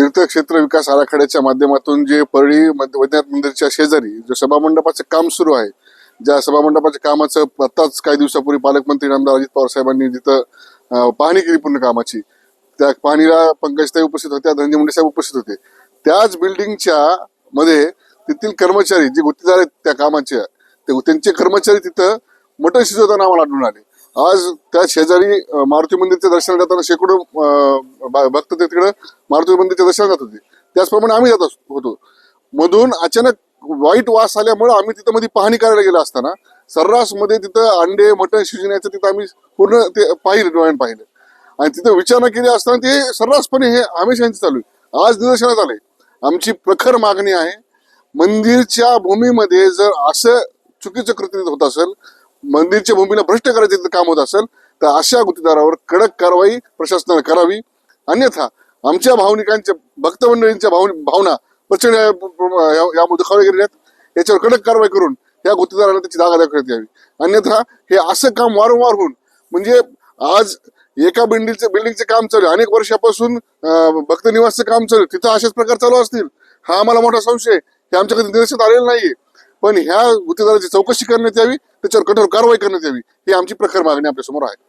तीर्थक्षेत्र विकास आराखड्याच्या माध्यमातून जे परळी वैद्यनाथ मंदिरच्या शेजारी जो सभामंडपाचं काम सुरू आहे ज्या सभामंडपाच्या कामाचं आताच काही दिवसापूर्वी पालकमंत्री आमदार अजित पवार साहेबांनी जिथं पाहणी केली पूर्ण कामाची त्या पाहणीला पंकजताई उपस्थित होत्या धनंजय मुंडे साहेब उपस्थित होते. त्याच बिल्डिंगच्या मध्ये तेथील कर्मचारी जे गुत्तेदार आहेत त्या कामाचे ते त्यांचे कर्मचारी तिथं मटण शिजवताना आम्हाला आढळून आले. आज त्या शेजारी मारुती मंदिरच्या दर्शन करताना शेकडो बघतात भक्त ते तिकडे मारुती मंदिरच्या दर्शन जात होते. त्याचप्रमाणे आम्ही जात असतो- होतो. मधून अचानक वाईट वास आल्यामुळे आम्ही तिथं मध्ये पाहणी करायला गेलो असताना सर्रासमध्ये तिथं अंडे मटण शिजण्याचं तिथं आम्ही पूर्ण ते पाहिलं डोळ्यानं पाहिलं. आणि तिथं विचारणा केली असताना ते सर्रासपणे हे आम्ही यांचं चालू आहे. आज निदर्शनात आले आमची प्रखर मागणी आहे मंदिरच्या भूमीमध्ये जर असं चुकीचं कृती होत असेल मंदिरच्या भूमीला भ्रष्ट करायचं तिथं काम होत असेल तर अशा गुत्तेदारावर कडक कारवाई प्रशासनाने करावी. अन्यथा आमच्या भावनिकांच्या भक्तमंडळींच्या भाव भावना प्रचंड या- या- यामध्ये खरे गेलेल्या आहेत. याच्यावर कडक कारवाई करून या गुत्तेदाराला त्याची जागा दाखवण्यात यावी. अन्यथा हे असं काम वारंवार होऊन म्हणजे आज एका बिल्डिंगचं बिल्डिंगचे काम चालू आहे. अनेक वर्षापासून भक्त निवासचं काम चालू तिथं असेच प्रकार चालू असतील. हा आम्हाला मोठा संशय हे आमच्याकडे निदर्शनात आलेलं नाहीये. पण ह्या गुत्तेदाराची चौकशी करण्यात यावी. त्याच्यावर कठोर कारवाई करण्यात यावी. ही आमची प्रखर मागणी आपल्यासमोर आहे.